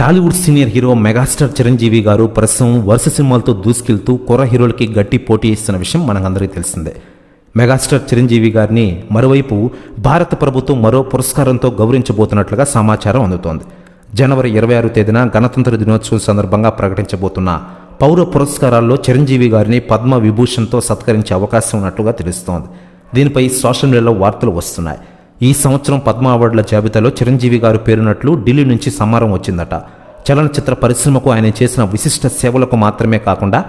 Tollywood senior hero megastar Chiranjeevi garu ప్రస్తుతం వరుస సినిమాలతో దూసుకెళ్తూ కుర్ర హీరోలకి గట్టి పోటీ ఇస్తున్న విషయం మనకందరికీ తెలిసిందే. మెగాస్టార్ చిరంజీవి గారిని మరోవైపు భారత ప్రభుత్వం మరో పురస్కారంతో గౌరవించబోతున్నట్లుగా సమాచారం అందుతోంది. జనవరి ఇరవై ఆరు తేదీన గణతంత్ర దినోత్సవం సందర్భంగా ప్రకటించబోతున్న పౌర పురస్కారాల్లో చిరంజీవి గారిని పద్మ విభూషణ్తో సత్కరించే అవకాశం ఉన్నట్లుగా తెలుస్తోంది. దీనిపై సోషల్ మీడియాలో వార్తలు వస్తున్నాయి. ఈ సంవత్సరం పద్మ అవార్డుల జాబితాలో చిరంజీవి గారు పేరున్నట్లు ఢిల్లీ నుంచి సమారం వచ్చిందట. చలనచిత్ర పరిశ్రమకు ఆయన చేసిన విశిష్ట సేవలకు మాత్రమే కాకుండా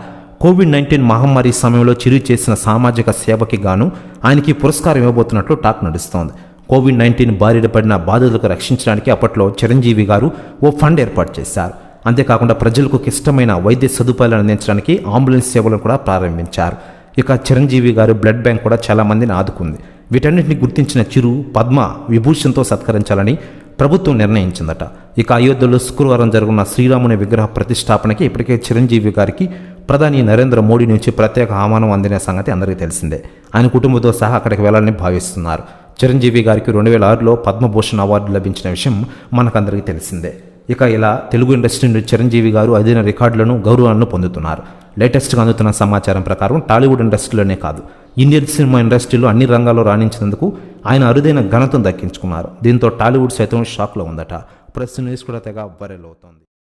కోవిడ్ నైన్టీన్ మహమ్మారి సమయంలో చిరు చేసిన సామాజిక సేవకి గాను ఆయనకి పురస్కారం ఇవ్వబోతున్నట్లు టాక్ నడుస్తోంది కోవిడ్ నైన్టీన్ బారిన పడిన బాధితులకు రక్షించడానికి అప్పట్లో చిరంజీవి గారు ఓ ఫండ్ ఏర్పాటు చేశారు. అంతేకాకుండా ప్రజలకు ఇష్టమైన వైద్య సదుపాయాలను అందించడానికి అంబులెన్స్ సేవలను కూడా ప్రారంభించారు. ఇక చిరంజీవి గారు బ్లడ్ బ్యాంక్ కూడా చాలా మందిని ఆదుకుంది. వీటన్నిటిని గుర్తించిన చిరు పద్మ విభూషణ్తో సత్కరించాలని ప్రభుత్వం నిర్ణయించిందట. ఇక అయోధ్యలో శుక్రవారం జరుగున్న శ్రీరాముని విగ్రహ ప్రతిష్టాపనకి ఇప్పటికే చిరంజీవి గారికి ప్రధాని నరేంద్ర మోడీ నుంచి ప్రత్యేక ఆహ్వానం అందిన సంగతి అందరికీ తెలిసిందే. ఆయన కుటుంబంతో సహా అక్కడికి వెళ్ళాలని భావిస్తున్నారు. చిరంజీవి గారికి రెండు వేల ఆరులో పద్మభూషణ్ అవార్డు లభించిన విషయం మనకందరికీ తెలిసిందే. ఇక ఇలా తెలుగు ఇండస్ట్రీ నుండి చిరంజీవి గారు అదిన రికార్డులను గౌరవాలను పొందుతున్నారు. లేటెస్ట్గా అందుతున్న సమాచారం ప్రకారం టాలీవుడ్ ఇండస్ట్రీలోనే కాదు. ఇండియన్ సినిమా ఇండస్ట్రీలో అన్ని రంగాల్లో రాణించినందుకు ఆయన అరుదైన ఘనతను దక్కించుకున్నారు. దీంతో టాలీవుడ్ సైతం షాక్లో ఉందట. ప్రెస్ న్యూస్ కూడా తెగ వైరల్ అవుతోంది.